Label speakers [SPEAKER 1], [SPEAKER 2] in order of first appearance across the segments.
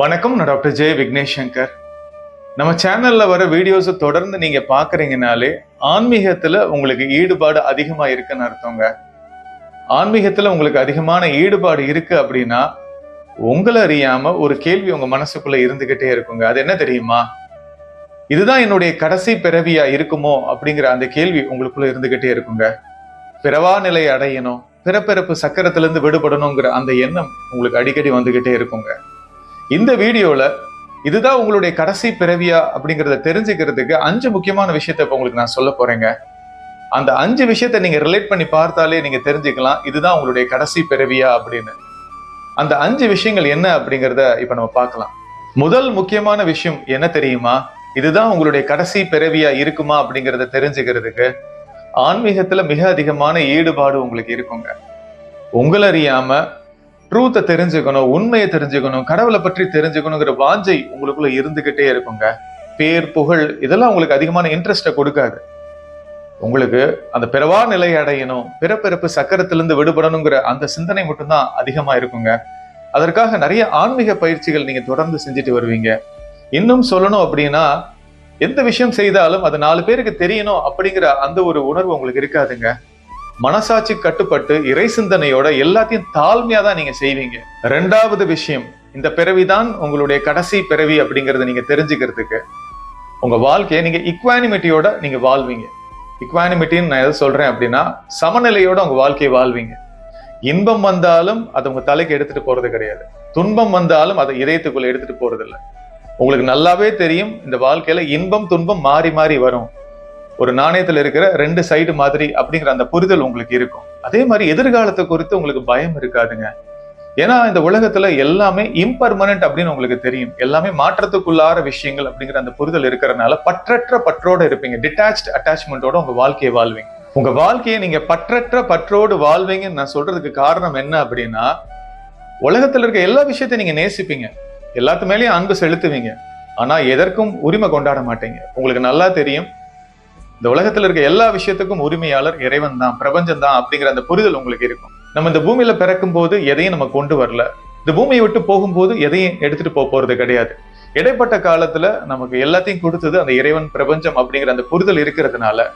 [SPEAKER 1] வணக்கம் நான் டாக்டர் ஜெய விக்னேஷ் சங்கர் நம்ம சேனலில் வர வீடியோஸை தொடர்ந்து நீங்கள் பார்க்குறீங்கனாலே ஆன்மீகத்தில் உங்களுக்கு ஈடுபாடு அதிகமாக இருக்குன்னு அர்த்தங்க. ஆன்மீகத்தில் உங்களுக்கு அதிகமான ஈடுபாடு இருக்குது அப்படின்னா உங்களை அறியாமல் ஒரு கேள்வி உங்கள் மனசுக்குள்ளே இருந்துக்கிட்டே இருக்குங்க. அது என்ன தெரியுமா? இதுதான் என்னுடைய கடைசி பிறவியா இருக்குமோ அப்படிங்கிற அந்த கேள்வி உங்களுக்குள்ள இருந்துகிட்டே இருக்குங்க. பிறவா நிலை அடையணும் பிறப்பிறப்பு சக்கரத்துலேருந்து விடுபடணுங்கிற அந்த எண்ணம் உங்களுக்கு அடிக்கடி வந்துகிட்டே இருக்குங்க. இந்த வீடியோவில் இதுதான் உங்களுடைய கடைசி பிறவியா அப்படிங்கிறத தெரிஞ்சுக்கிறதுக்கு அஞ்சு முக்கியமான விஷயத்த இப்போ உங்களுக்கு நான் சொல்ல போறேங்க. அந்த அஞ்சு விஷயத்த நீங்க ரிலேட் பண்ணி பார்த்தாலே நீங்க தெரிஞ்சுக்கலாம் இதுதான் உங்களுடைய கடைசி பிறவியா அப்படின்னு. அந்த அஞ்சு விஷயங்கள் என்ன அப்படிங்கிறத இப்போ நம்ம பார்க்கலாம். முதல் முக்கியமான விஷயம் என்ன தெரியுமா? இதுதான் உங்களுடைய கடைசி பிறவியா இருக்குமா அப்படிங்கிறத தெரிஞ்சுக்கிறதுக்கு ஆன்மீகத்துல மிக அதிகமான ஈடுபாடு உங்களுக்கு இருக்குங்க. உங்களை அறியாம ட்ரூத்தை தெரிஞ்சுக்கணும் உண்மையை தெரிஞ்சுக்கணும் கடவுளை பற்றி தெரிஞ்சுக்கணுங்கிற வாஞ்சை உங்களுக்குள்ள இருந்துகிட்டே இருக்குங்க. பேர் புகழ் இதெல்லாம் உங்களுக்கு அதிகமான இன்ட்ரெஸ்ட்டை கொடுக்காது. உங்களுக்கு அந்த பிறவா நிலை அடையணும் பிறப்பிறப்பு சக்கரத்திலிருந்து விடுபடணுங்கிற அந்த சிந்தனை மட்டும்தான் அதிகமா இருக்குங்க. அதற்காக நிறைய ஆன்மீக பயிற்சிகள் நீங்க தொடர்ந்து செஞ்சுட்டு வருவீங்க. இன்னும் சொல்லணும் அப்படின்னா எந்த விஷயம் செய்தாலும் அது நாலு பேருக்கு தெரியணும் அப்படிங்கிற அந்த ஒரு உணர்வு உங்களுக்கு இருக்காதுங்க. மனசாட்சி கட்டுப்பட்டு இறை சிந்தனையோட எல்லாத்தையும் தாழ்மையா தான் நீங்க செய்வீங்க. ரெண்டாவது விஷயம் இந்த பிறவிதான் உங்களுடைய கடைசி பிறவி அப்படிங்கறத நீங்க தெரிஞ்சுக்கிறதுக்கு உங்க வாழ்க்கையை நீங்க இக்வானிமிட்டியோட நீங்க வாழ்வீங்க. இக்வானிமிட்டின்னு நான் எதை சொல்றேன் அப்படின்னா சமநிலையோட உங்க வாழ்க்கையை வாழ்வீங்க. இன்பம் வந்தாலும் அதை உங்க தலைக்கு எடுத்துட்டு போறது கிடையாது. துன்பம் வந்தாலும் அதை இதயத்துக்குள்ள எடுத்துட்டு போறது இல்லை உங்களுக்கு நல்லாவே தெரியும் இந்த வாழ்க்கையில இன்பம் துன்பம் மாறி மாறி வரும். ஒரு நாணயத்தில் இருக்கிற ரெண்டு சைடு மாதிரி அப்படிங்கிற அந்த புரிதல் உங்களுக்கு இருக்கும். அதே மாதிரி எதிர்காலத்தை குறித்து உங்களுக்கு பயம் இருக்காதுங்க. ஏன்னா இந்த உலகத்துல எல்லாமே இம்பர்மனன்ட் அப்படின்னு உங்களுக்கு தெரியும். எல்லாமே மாற்றத்துக்குள்ளார விஷயங்கள் அப்படிங்கிற அந்த புரிதல் இருக்கிறனால பற்றற்ற பற்றோட இருப்பீங்க. டிட்டாச்ட் அட்டாச்மெண்ட்டோட உங்க வாழ்க்கையை வாழ்வீங்க. உங்க வாழ்க்கையை நீங்க பற்றற்ற பற்றோடு வாழ்வீங்கன்னு நான் சொல்றதுக்கு காரணம் என்ன அப்படின்னா உலகத்துல இருக்க எல்லா விஷயத்தையும் நீங்க நேசிப்பீங்க. எல்லாத்து மேலேயும் அன்பு செலுத்துவீங்க. ஆனா எதற்கும் உரிமை கொண்டாட மாட்டீங்க. உங்களுக்கு நல்லா தெரியும். இந்த உலகத்துல இருக்க எல்லா விஷயத்துக்கும் உரிமையாளர் இறைவன் தான் பிரபஞ்சம் தான் அப்படிங்கிற அந்த புரிதல் உங்களுக்கு இருக்கும். நம்ம இந்த பூமியில பிறக்கும் போது எதையும் நம்ம கொண்டு வரல. இந்த பூமியை விட்டு போகும்போது எதையும் எடுத்துட்டு போக போறது கிடையாது. இடைப்பட்ட காலத்துல நமக்கு எல்லாத்தையும் கொடுத்தது அந்த இறைவன் பிரபஞ்சம் அப்படிங்கிற அந்த புரிதல் இருக்கிறதுனால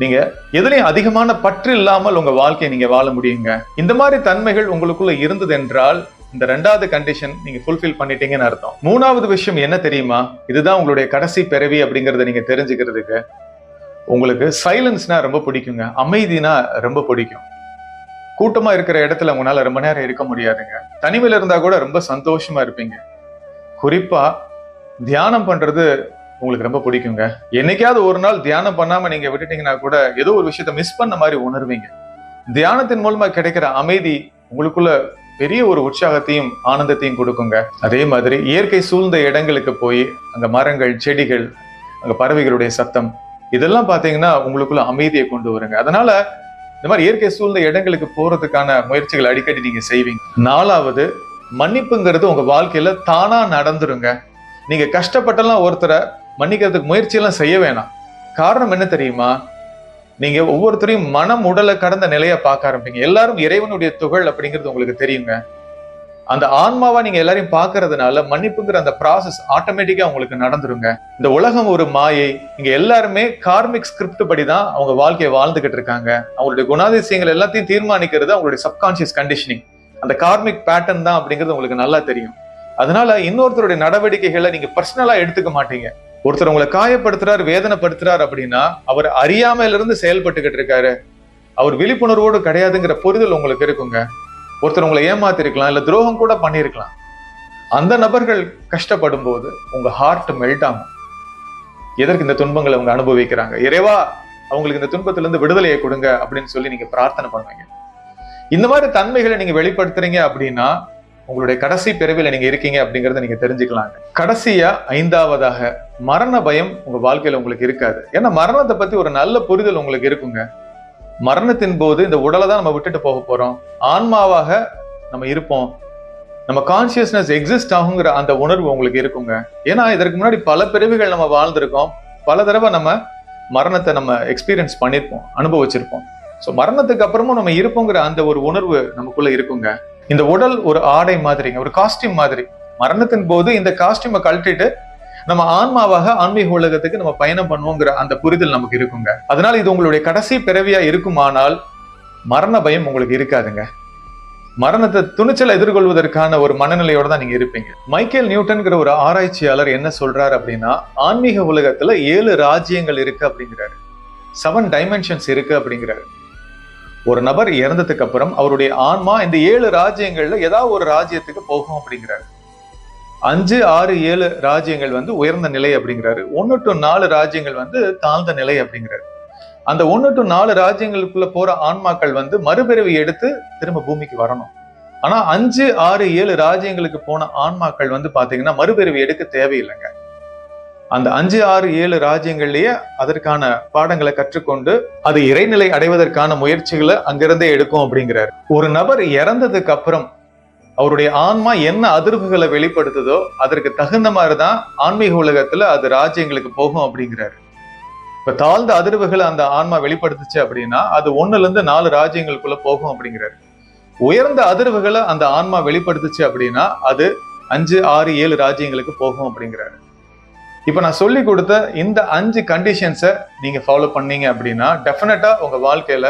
[SPEAKER 1] நீங்க எதுலையும் அதிகமான பற்று இல்லாமல் உங்க வாழ்க்கையை நீங்க வாழ முடியுங்க. இந்த மாதிரி தன்மைகள் உங்களுக்குள்ள இருந்தது என்றால் இந்த ரெண்டாவது கண்டிஷன் நீங்க ஃபுல்ஃபில் பண்ணிட்டீங்கன்னு அர்த்தம். மூணாவது விஷயம் என்ன தெரியுமா? இதுதான் உங்களுடைய கடைசி பிறவி அப்படிங்கறத நீங்க தெரிஞ்சுக்கிறதுக்கு. உங்களுக்கு சைலன்ஸ்னா ரொம்ப பிடிக்குங்க. அமைதினா ரொம்ப பிடிக்கும். கூட்டமா இருக்கிற இடத்துல உங்களால ரொம்ப நேரம் இருக்க முடியாதுங்க. தனிமையில இருந்தா கூட ரொம்ப சந்தோஷமா இருப்பீங்க. குறிப்பா தியானம் பண்றது உங்களுக்கு ரொம்ப பிடிக்குங்க. என்னைக்காவது ஒரு நாள் தியானம் பண்ணாம நீங்க விட்டுட்டீங்கன்னா கூட ஏதோ ஒரு விஷயத்த மிஸ் பண்ண மாதிரி உணர்வீங்க. தியானத்தின் மூலமா கிடைக்கிற அமைதி உங்களுக்குள்ள பெரிய ஒரு உற்சாகத்தையும் ஆனந்தத்தையும் கொடுக்குங்க. அதே மாதிரி இயற்கை சூழ்ந்த இடங்களுக்கு போய் அங்க மரங்கள் செடிகள் அங்க பறவைகளுடைய சத்தம் இதெல்லாம் பார்த்தீங்கன்னா உங்களுக்குள்ள அமைதியை கொண்டு வருங்க. அதனால இந்த மாதிரி இயற்கை சூழ்ந்த இடங்களுக்கு போறதுக்கான முயற்சிகள் அடிக்கடி நீங்க செய்வீங்க. நாலாவது மன்னிப்புங்கிறது உங்க வாழ்க்கையில தானா நடந்துருங்க. நீங்க கஷ்டப்பட்டெல்லாம் ஒருத்தரை மன்னிக்கிறதுக்கு முயற்சியெல்லாம் செய்ய வேணாம். காரணம் என்ன தெரியுமா? நீங்க ஒவ்வொருத்தரையும் மனம் உடலை கடந்த நிலையை பார்க்க ஆரம்பிங்க எல்லாரும் இறைவனுடைய துகள் அப்படிங்கிறது உங்களுக்கு தெரியுங்க. அந்த ஆன்மாவா நீங்க எல்லாரையும் பாக்குறதுனால மன்னிப்புங்கிற அந்த ப்ராசஸ் ஆட்டோமேட்டிக்கா உங்களுக்கு நடந்துருங்க. இந்த உலகம் ஒரு மாயை. இங்க எல்லாருமே கார்மிக் ஸ்கிரிப்ட் படி தான் அவங்க வாழ்க்கையை வாழ்ந்துகிட்டு இருக்காங்க. அவங்களுடைய குணாதிசயங்கள் எல்லாத்தையும் தீர்மானிக்கிறது அவங்களுடைய சப்கான்சியஸ் கண்டிஷனிங் அந்த கார்மிக் பேட்டர்ன் தான் அப்படிங்கிறது உங்களுக்கு நல்லா தெரியும். அதனால இன்னொருத்தருடைய நடவடிக்கைகளை நீங்க பர்சனலா எடுத்துக்க மாட்டீங்க. ஒருத்தர் உங்களை காயப்படுத்துறாரு வேதனைப்படுத்துறாரு அப்படின்னா அவர் அறியாமையிலிருந்து செயல்பட்டுக்கிட்டு இருக்காரு. அவர் விழிப்புணர்வோடு கிடையாதுங்கிற புரிதல் உங்களுக்கு இருக்குங்க. ஒருத்தர் உங்களை ஏமாத்திருக்கலாம் இல்லை துரோகம் கூட பண்ணியிருக்கலாம் அந்த நபர்கள் கஷ்டப்படும் போது உங்க ஹார்ட் மெல்ட் ஆகும். எதற்கு இந்த துன்பங்களை அவங்க அனுபவிக்கிறாங்க? இறைவா அவங்களுக்கு இந்த துன்பத்திலிருந்து விடுதலையை கொடுங்க அப்படின்னு சொல்லி நீங்க பிரார்த்தனை பண்ணுவீங்க. இந்த மாதிரி தன்மைகளை நீங்க வெளிப்படுத்துறீங்க அப்படின்னா உங்களுடைய கடைசி பிறவில நீங்க இருக்கீங்க அப்படிங்கறத நீங்க தெரிஞ்சுக்கலாங்க. கடைசியா ஐந்தாவதாக மரண பயம் உங்க வாழ்க்கையில உங்களுக்கு இருக்காது. ஏன்னா மரணத்தை பத்தி ஒரு நல்ல புரிதல் உங்களுக்கு இருக்குங்க. மரணத்தின் போது இந்த உடலை தான் நம்ம விட்டுட்டு போக போறோம். ஆன்மாவாக நம்ம இருப்போம். நம்ம கான்சியஸ்னஸ் எக்ஸிஸ்ட் ஆகுங்கிற அந்த உணர்வு உங்களுக்கு இருக்குங்க. ஏன்னா இதற்கு முன்னாடி பல பிறவிகள் நம்ம வாழ்ந்திருக்கோம். பல தடவை நம்ம மரணத்தை நம்ம எக்ஸ்பீரியன்ஸ் பண்ணியிருப்போம் அனுபவிச்சிருப்போம். ஸோ மரணத்துக்கு அப்புறமும் நம்ம இருப்போங்கிற அந்த ஒரு உணர்வு நமக்குள்ள இருக்குங்க. இந்த உடல் ஒரு ஆடை மாதிரிங்க ஒரு காஸ்டியூம் மாதிரி. மரணத்தின் போது இந்த காஸ்டியூமை கழட்டிட்டு நம்ம ஆன்மாவாக ஆன்மீக உலகத்துக்கு நம்ம பயணம் பண்ணுவோங்கிற அந்த புரிதல் நமக்கு இருக்குங்க. அதனால இது உங்களுடைய கடைசி பிறவியா இருக்குமானால் மரண பயம் உங்களுக்கு இருக்காதுங்க. மரணத்தை துணிச்சல் எதிர்கொள்வதற்கான ஒரு மனநிலையோட தான் நீங்க இருப்பீங்க. மைக்கேல் நியூட்டன்கிற ஒரு ஆராய்ச்சியாளர் என்ன சொல்றாரு அப்படின்னா ஆன்மீக உலகத்துல ஏழு ராஜ்யங்கள் இருக்கு அப்படிங்கிறாரு. செவன் டைமென்ஷன்ஸ் இருக்கு அப்படிங்கிறாரு. ஒரு நபர் இறந்ததுக்கு அப்புறம் அவருடைய ஆன்மா இந்த ஏழு ராஜ்யங்கள்ல ஏதாவது ஒரு ராஜ்யத்துக்கு போகும் அப்படிங்கிறாரு. அஞ்சு ஆறு ஏழு ராஜ்யங்கள் வந்து உயர்ந்த நிலை அப்படிங்கிறாரு. ஒன்று டு நாலு ராஜ்யங்கள் வந்து தாழ்ந்த நிலை அப்படிங்கிறாரு. அந்த ஒன்று டு நாலு ராஜ்யங்களுக்குள்ள போற ஆன்மாக்கள் வந்து மறுபிறவி எடுத்து திரும்ப பூமிக்கு வரணும். ஆனா அஞ்சு ஆறு ஏழு ராஜ்யங்களுக்கு போன ஆன்மாக்கள் வந்து பாத்தீங்கன்னா மறுபிறவி எடுக்க தேவையில்லைங்க. அந்த அஞ்சு ஆறு ஏழு ராஜ்யங்கள்லயே அதற்கான பாடங்களை கற்றுக்கொண்டு அது இறைநிலை அடைவதற்கான முயற்சிகளை அங்கிருந்தே எடுக்கும் அப்படிங்கிறாரு. ஒரு நபர் இறந்ததுக்கு அப்புறம் அவருடைய ஆன்மா என்ன அதிர்வுகளை வெளிப்படுத்துதோ அதற்கு தகுந்த மாதிரி தான் ஆன்மீக உலகத்துல அது ராஜ்யங்களுக்கு போகும் அப்படிங்கிறாரு. இப்ப தாழ்ந்த அதிர்வுகளை அந்த ஆன்மா வெளிப்படுத்துச்சு அப்படின்னா அது ஒண்ணுல இருந்து நாலு ராஜ்யங்களுக்குள்ள போகும் அப்படிங்கிறாரு. உயர்ந்த அதிர்வுகளை அந்த ஆன்மா வெளிப்படுத்துச்சு அப்படின்னா அது அஞ்சு ஆறு ஏழு ராஜ்யங்களுக்கு போகும் அப்படிங்கிறாரு. இப்ப நான் சொல்லி கொடுத்த இந்த அஞ்சு கண்டிஷன்ஸை நீங்க ஃபாலோ பண்ணீங்க அப்படின்னா டெஃபினட்டா உங்க வாழ்க்கையில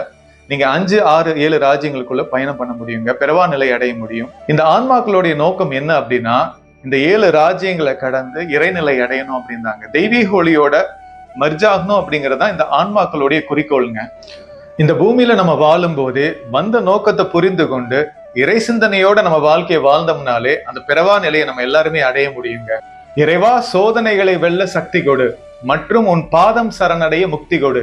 [SPEAKER 1] நீங்க அஞ்சு ஆறு ஏழு ராஜ்யங்களுக்குள்ள பயணம் பண்ண முடியுங்க பிறவா நிலை அடைய முடியும். இந்த ஆன்மாக்களுடைய நோக்கம் என்ன அப்படின்னா இந்த ஏழு ராஜ்யங்களை கடந்து இறைநிலை அடையணும் அப்படின்னாங்க தெய்வீக ஒளியோட மர்ஜாகணும் அப்படிங்கறதா இந்த ஆன்மாக்களுடைய குறிக்கோளுங்க. இந்த பூமியில நம்ம வாழும்போது வந்த நோக்கத்தை புரிந்து கொண்டு இறை சிந்தனையோட நம்ம வாழ்க்கையை வாழ்ந்தோம்னாலே அந்த பிறவா நிலையை நம்ம எல்லாருமே அடைய முடியுங்க. இறைவா சோதனைகளை வெல்ல சக்தி கொடு மற்றும் உன் பாதம் சரணடைய முக்தி கொடு.